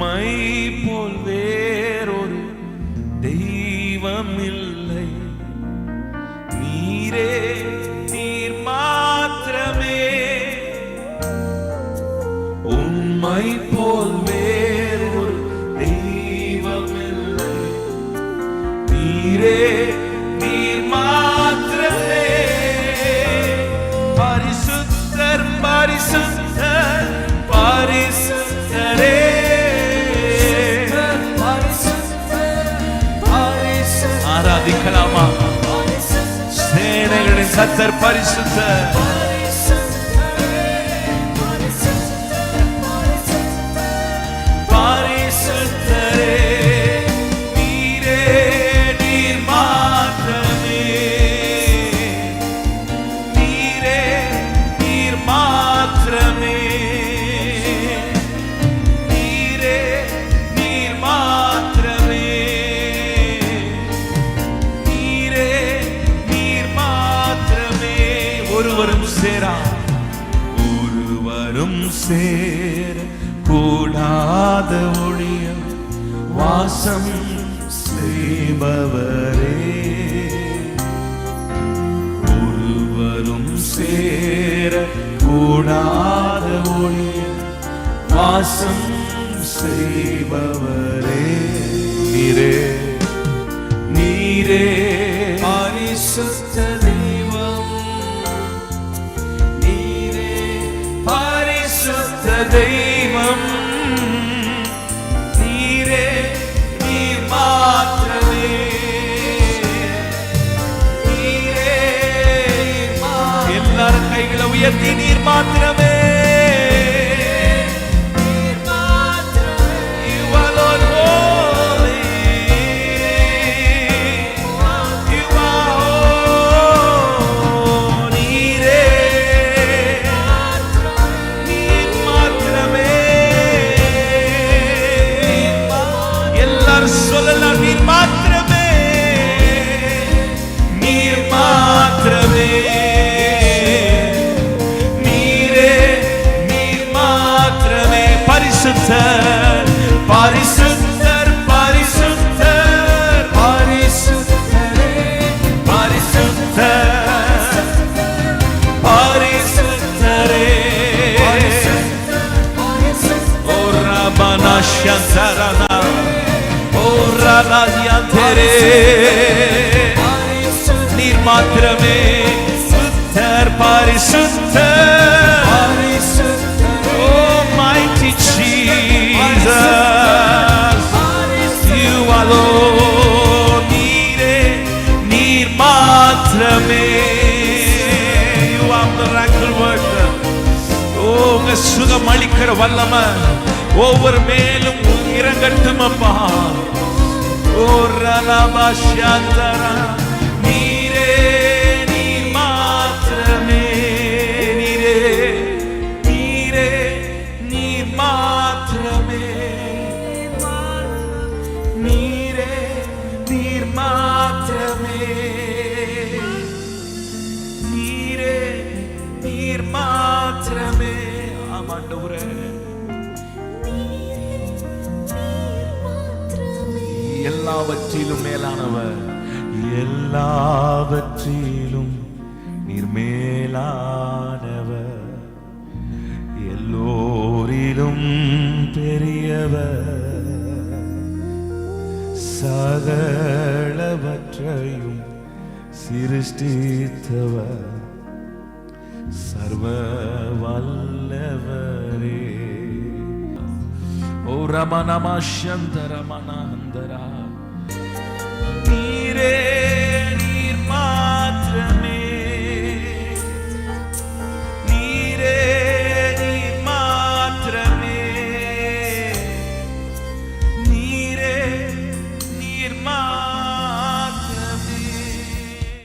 உம்மை போல் வேறொரு தெய்வம் இல்லை நீரே நீர் மாத்திரமே. உம்மை போல் வேறொரு தெய்வம் இல்லை நீரே நீர் மா ஆராதிக்கலாமா சேனைகளின் சத்தர் பரிசுத்தர் ஒருவரும் சேரா ஒருவரும் சேர கூடாத ஒழிய வாசம் செய்பவரே. ஒருவரும் சேர கூடாத ஒழிய வாசம் செய்பவரே. நீரே நீரே பரிசுத்த கைகளை உயர்த்தி நீர் மாத்திரமே. ரபனா சந்தரனா ஓ ரலாதியந்தரே நீர் மாத்திரமே சுத்தர் பரிசுத்தர் ஓ mighty Jesus. You alone நீரே நீர் மாத்திரமே you are miracle worker ஓ உங்க சுகம் அளிக்கிற வல்லம ஒவ்வொரு மேலும் இறங்கட்டும் அப்பா ஓ ரலபா எல்லாவற்றிலும் மேலானவர். எல்லாவற்றிலும் நீர் மேலானவர் எல்லோரிலும் பெரியவர். சகலவற்றையும் சிருஷ்டித்தவர். சர்வ வல்லவரே ஓ ரமணமா சந்தரமணாந்தரா